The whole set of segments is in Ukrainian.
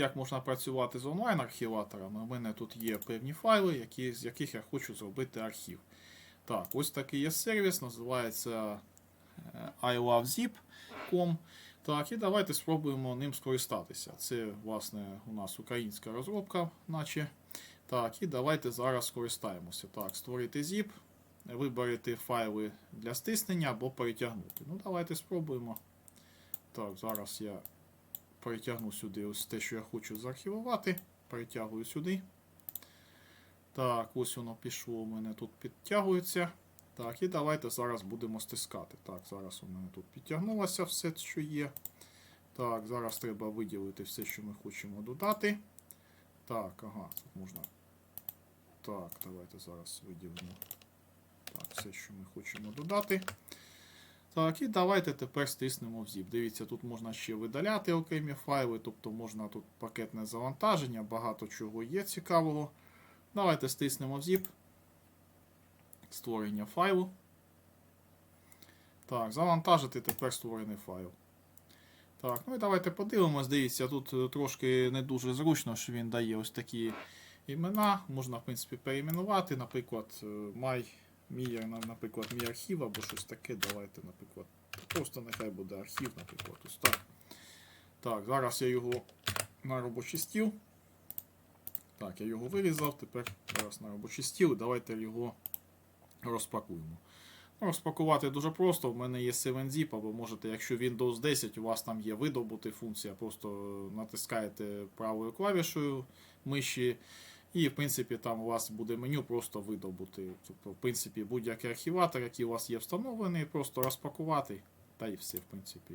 Як можна працювати з онлайн-архіваторами? У мене тут є певні файли, які, з яких я хочу зробити архів. Так, ось такий є сервіс, називається е, ilovezip.com. Так, і давайте спробуємо ним скористатися. Це, власне, у нас українська розробка, наче. Так, і давайте зараз скористаємося. Так, створити zip, виберете файли для стиснення або перетягнути. Ну, давайте спробуємо. Так, зараз я перетягну сюди ось те, що я хочу заархівувати. Перетягую сюди. Так, ось воно пішло у мене тут підтягується. Так, і давайте зараз будемо стискати. Так, зараз у мене тут підтягнулося все, що є. Так, зараз треба виділити все, що ми хочемо додати. Так, ага, тут можна. Так, давайте зараз виділимо. Так, все, що ми хочемо додати. Так, і давайте тепер стиснемо в zip. Дивіться, тут можна ще видаляти окремі файли, тобто можна тут пакетне завантаження, багато чого є цікавого. Давайте стиснемо в zip. Створення файлу. Так, завантажити тепер створений файл. Так, ну і давайте подивимось. Дивіться, тут е, трошки не дуже зручно, що він дає ось такі імена. Можна, в принципі, перейменувати. Наприклад, е, my, мій, наприклад, мій архів або щось таке. Давайте, наприклад, просто нехай буде архів, наприклад, ось так. Так, зараз я його на робочий стіл. Так, я його вирізав, тепер зараз на робочий стіл. Давайте його розпакуємо. Ну, Розпакувати дуже просто. В мене є 7-zip, або можете, якщо Windows 10, у вас там є видобути функція, просто натискаєте правою клавішою миші, і в принципі там у вас буде меню просто видобути. Тобто, в принципі, будь-який архіватор, який у вас є встановлений, просто розпакувати. Та і все, в принципі,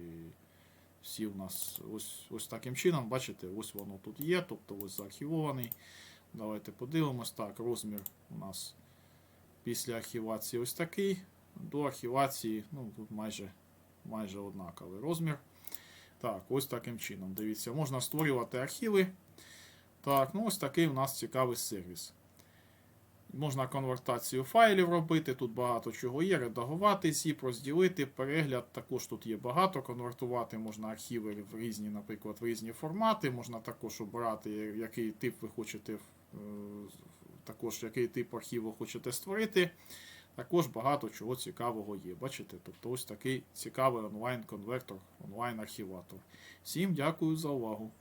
всі у нас ось, ось таким чином, бачите, ось воно тут є, тобто ось заархівований. Давайте подивимось. Так, розмір у нас після архівації ось такий. До архівації, ну, тут майже, майже однаковий розмір. Так, ось таким чином. Дивіться, можна створювати архіви. Так, ну ось такий у нас цікавий сервіс. Можна конвертацію файлів робити, тут багато чого є, редагувати зіп, розділити, перегляд. Також тут є багато. Конвертувати можна архіви в різні, наприклад, в різні формати. Можна також обирати, який тип ви хочете, е, також який тип архіву хочете створити. Також багато чого цікавого є. Бачите? Тобто ось такий цікавий онлайн-конвертор, онлайн-архіватор. Всім дякую за увагу.